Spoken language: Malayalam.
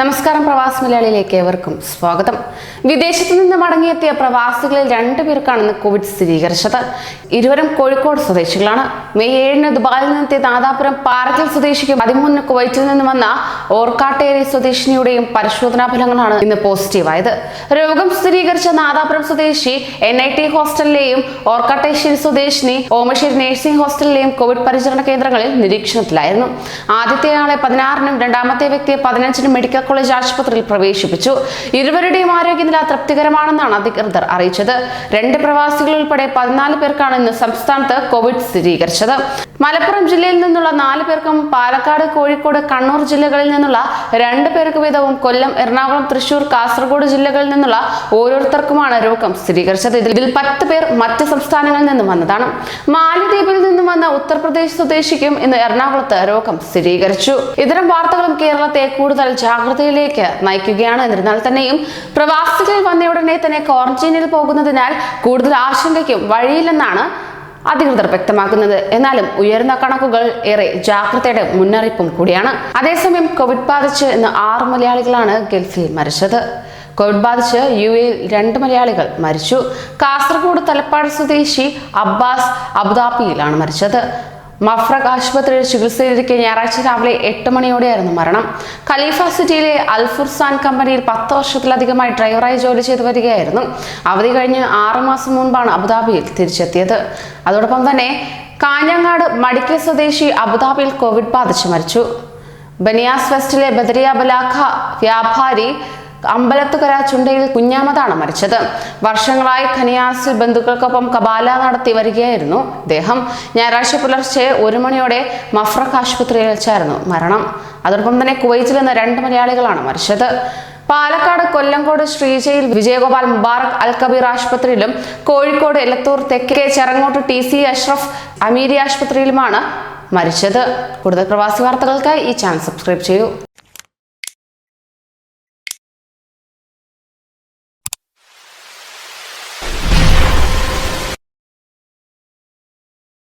നമസ്കാരം പ്രവാസി മലയാളിയിലേക്ക് ഏവർക്കും സ്വാഗതം. വിദേശത്തു നിന്ന് മടങ്ങിയെത്തിയ പ്രവാസികളിൽ രണ്ടുപേർക്കാണ് ഇന്ന് കോവിഡ് സ്ഥിരീകരിച്ചത്. ഇരുവരും കോഴിക്കോട് സ്വദേശികളാണ്. മെയ് ഏഴിന് ദുബായിൽ നിന്നെത്തിയ നാദാപുരം പാറക്കൽ സ്വദേശിക്കും പതിമൂന്നിന് കുവൈറ്റിൽ നിന്ന് വന്ന ഓർക്കാട്ടേരി സ്വദേശിനിയുടെയും പരിശോധനാ ഫലങ്ങളാണ് ഇന്ന് പോസിറ്റീവായത്. രോഗം സ്ഥിരീകരിച്ച നാദാപുരം സ്വദേശി എൻ ഐ ടി ഹോസ്റ്റലിലെയും ഓർക്കാട്ടേശ്ശേരി സ്വദേശിനി ഓമശ്ശേരി നഴ്സിംഗ് ഹോസ്റ്റലിലെയും കോവിഡ് പരിചരണ കേന്ദ്രങ്ങളിൽ നിരീക്ഷണത്തിലായിരുന്നു. ആദ്യത്തെയാളെ പതിനാറിനും രണ്ടാമത്തെ വ്യക്തിയെ പതിനഞ്ചിനും മെഡിക്കൽ കോളേജ് ആശുപത്രിയിൽ പ്രവേശിപ്പിച്ചു. ഇരുവരുടെയും ആരോഗ്യനില തൃപ്തികരമാണെന്നാണ് അധികൃതർ അറിയിച്ചത്. രണ്ട് പ്രവാസികൾ ഉൾപ്പെടെ പതിനാല് പേർക്കാണ് ഇന്ന് സംസ്ഥാനത്ത് കോവിഡ് സ്ഥിരീകരിച്ചത്. മലപ്പുറം ജില്ലയിൽ നിന്നുള്ള നാല് പേർക്കും പാലക്കാട് കോഴിക്കോട് കണ്ണൂർ ജില്ലകളിൽ നിന്നുള്ള രണ്ട് പേർക്ക് വീതവും കൊല്ലം എറണാകുളം തൃശൂർ കാസർഗോഡ് ജില്ലകളിൽ നിന്നുള്ള ഓരോരുത്തർക്കുമാണ് രോഗം സ്ഥിരീകരിച്ചത്. ഇതിൽ പത്ത് പേർ മറ്റ് സംസ്ഥാനങ്ങളിൽ നിന്നും വന്നതാണ്. മാലിദ്വീപിൽ നിന്നും വന്ന ഉത്തർപ്രദേശ് സ്വദേശിക്കും ഇന്ന് എറണാകുളത്ത് രോഗം സ്ഥിരീകരിച്ചു. ഇത്തരം വാർത്തകളും കേരളത്തെ കൂടുതൽ ജാഗ്രതയിലേക്ക് നയിക്കുകയാണ്. എന്നിരുന്നാൽ തന്നെയും പ്രവാസികൾ വന്നയുടനെ തന്നെ ക്വാറന്റീനിൽ പോകുന്നതിനാൽ കൂടുതൽ ആശങ്കയ്ക്കും വഴിയില്ലെന്നാണ് അധികൃതർ വ്യക്തമാക്കുന്നത്. എന്നാലും ഉയർന്ന കണക്കുകൾ ഏറെ ജാഗ്രതയുടെ മുന്നറിയിപ്പും കൂടിയാണ്. അതേസമയം കോവിഡ് ബാധിച്ച് ഇന്ന് ആറ് മലയാളികളാണ് ഗൾഫിൽ മരിച്ചത്. കോവിഡ് ബാധിച്ച് യു എയിൽ രണ്ട് മലയാളികൾ മരിച്ചു. കാസർഗോഡ് തലപ്പാട് സ്വദേശി അബ്ബാസ് അബുദാബിയിലാണ് മരിച്ചത്. മഫ്രഖ് ആശുപത്രിയിൽ ചികിത്സയിലിരിക്കെ ഞായറാഴ്ച രാവിലെ എട്ട് മണിയോടെയായിരുന്നു മരണം. ഖലീഫ സിറ്റിയിലെ അൽഫുർസാൻ കമ്പനിയിൽ പത്ത് വർഷത്തിലധികമായി ഡ്രൈവറായി ജോലി ചെയ്തു വരികയായിരുന്നു. അവധി കഴിഞ്ഞ് ആറുമാസം മുൻപാണ് അബുദാബിയിൽ തിരിച്ചെത്തിയത്. അതോടൊപ്പം തന്നെ കാഞ്ഞങ്ങാട് മടിക്കൽ സ്വദേശി അബുദാബിയിൽ കോവിഡ് ബാധിച്ച് മരിച്ചു. ബനിയാസ് വെസ്റ്റിലെ ബദരിയ ബലാഖ വ്യാപാരി അമ്പലത്തുകര ചുണ്ടയിൽ കുഞ്ഞാമതാണ് മരിച്ചത്. വർഷങ്ങളായി ഖനിയാസിൽ ബന്ധുക്കൾക്കൊപ്പം കബാല നടത്തി വരികയായിരുന്നു അദ്ദേഹം ഞായറാഴ്ച പുലർച്ചെ ഒരു മണിയോടെ മഫ്രഖ് ആശുപത്രിയിൽ വെച്ചായിരുന്നു മരണം. അതോടൊപ്പം തന്നെ കുവൈറ്റിൽ നിന്ന് രണ്ട് മലയാളികളാണ് മരിച്ചത്. പാലക്കാട് കൊല്ലങ്കോട് ശ്രീജയിൽ വിജയഗോപാൽ മുബാറക് അൽ കബീർ ആശുപത്രിയിലും കോഴിക്കോട് എലത്തൂർ തെക്കേ Cherangott T C Ashraf Amiri ആശുപത്രിയിലുമാണ് മരിച്ചത്. കൂടുതൽ പ്രവാസി വാർത്തകൾക്കായി ഈ ചാനൽ സബ്സ്ക്രൈബ് ചെയ്യൂ.